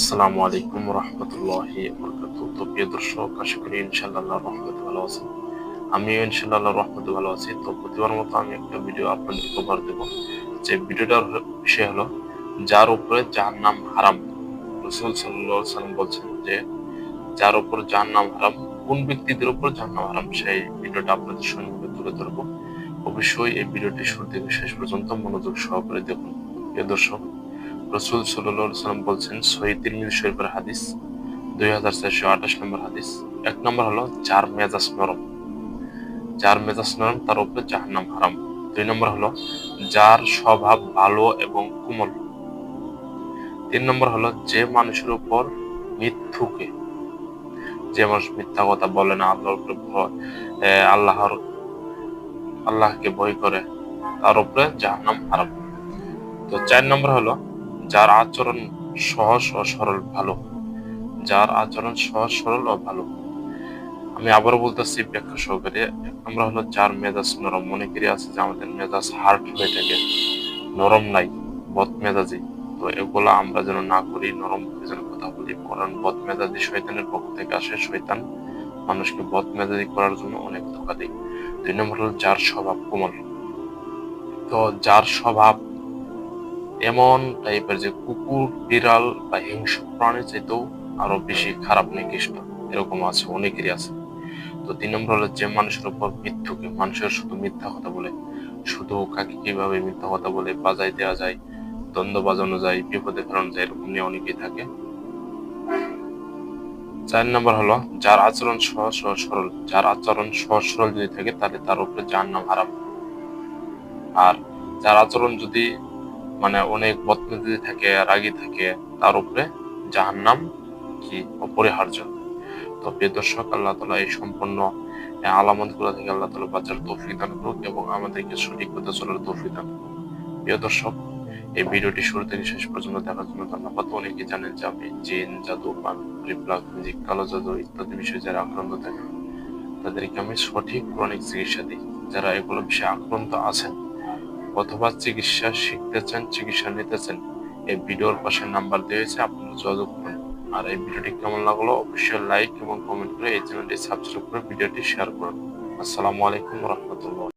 আসসালামু আলাইকুম রহমতুল্লাহি তো প্রিয় দর্শক, আশা করি ইনশাল্লাহ রহমত ভালো আছেন। আমিও ইনশাল্লাহ রহমত ভালো আছি। তো প্রতিবার মতো আমি একটা ভিডিও আপনাদের উপহার দেব। যে ভিডিওটার বিষয় হলো, যার উপরে যার নাম হারাম। রসুল সাল্লাহ সাল্লাম বলছেন যে, যার উপর যার নাম হারাম, কোন ব্যক্তিদের উপর যার নাম হারাম, সেই ভিডিওটা আপনাদের সঙ্গে তুলে ধরবো। অবশ্যই এই ভিডিওটি শুরু থেকে শেষ পর্যন্ত মনোযোগ সহকারে দেখুন। প্রিয় দর্শক রসুল সাল্লাম বলছেন সহি তিরমিজি শরীফের হাদিস, দুই হাজার চারশো আঠাশ নম্বর হাদিস। এক নম্বর হলো, যার মেজাজ নরম। যার মেজাজ নরম, তার উপরে জাহান্নাম হারাম। দুই নম্বর হলো, যার স্বভাব ভালো এবং কোমল। তিন নম্বর হলো, যে মানুষের উপর মিথ্যুকে যে মানুষ মিথ্যা কথা বলে না, আল্লাহর উপরে ভয় আল্লাহর, আল্লাহকে ভয় করে, তার উপরে জাহান্নাম হারাম। তো চার নম্বর হলো যার আচরণ সহজ ও সরল ভালো। যার আচরণ সহজ, সরল ও ভালো। আমি আবারও বলতেছি, ব্যাখ্যা সহকারে এক নম্বর হলো যার মেজাজ নরম। মনে করি আছে যে আমাদের মেজাজ হার্ড হয়ে থাকে। নরম নাই, বদ মেজাজি। তো এগুলা আমরা যেন না করি, নরম যেন কথা বলি। কারণ বদ মেজাজি শয়তানের পক্ষ থেকে আসে। শৈতান মানুষকে বদ মেজাজি করার জন্য অনেক ধোকা দেয়। দুই নম্বর হলো যার স্বভাব কোমল। তো যার স্বভাব এমন টাইপের যে কুকুর, বিড়াল বা হিংস্র প্রাণী চাইতেও আরও বেশি খারাপ নিকৃষ্ট। এরকম আছে, অনেকেরই আছে। তো তিন নম্বর হলো যে মানুষের উপর মৃত্যুকে মানুষের শুধু মিথ্যা কথা বলে। শুধু কাকে কীভাবে মিথ্যা কথা বলে বাজাই দেওয়া যায়, দ্বন্দ্ব বাজানো যায়, বিপদে ফেরানো যায়, এরকম নিয়ে অনেকেই থাকে। চার নম্বর হলো, যার আচরণ সহজ ও সরল, যার আচরণ সহজ সরল যদি থাকে, তাহলে তার উপরে যার নাম হারাম। আর যার আচরণ যদি মানে অনেক বদমেজাজি থাকে, রাগী থাকে, তার উপরে জাহান্নাম কি অপরিহার্য। তো প্রিয় দর্শক, আল্লাহ তালা এই সম্পূর্ণ আলামতগুলো থেকে আল্লাহ তালা বাচ্চার তৌফিক দান করুক এবং আমাদেরকে সঠিক পথে চলার তৌফিক দান করুক। প্রিয় দর্শক, এই ভিডিওটি শুরু থেকে শেষ পর্যন্ত দেখার জন্য ধন্যবাদ। অনেকে জানেন যে আমি জিন, জাদু, পান রিপ্লাক মিউজিক, কালো জাদু ইত্যাদি বিষয়ে যারা আক্রান্ত থাকে তাদেরকে আমি সঠিক ক্রনিক চিকিৎসা দিই। যারা এগুলো বিষয়ে আক্রান্ত আছেন অথবা চিকিৎসা শিখতে চান চিকিৎসা নিতে চান এই ভিডিওর পাশে নাম্বার দেওয়া হয়েছে, আপনারা যোগাযোগ করুন। আর এই ভিডিওটি কেমন লাগল অবশ্যই লাইক এবং কমেন্ট করে এই চ্যানেলটি সাবস্ক্রাইব করে ভিডিওটি শেয়ার করুন। আসসালামু আলাইকুম রহমতুল্লাহ।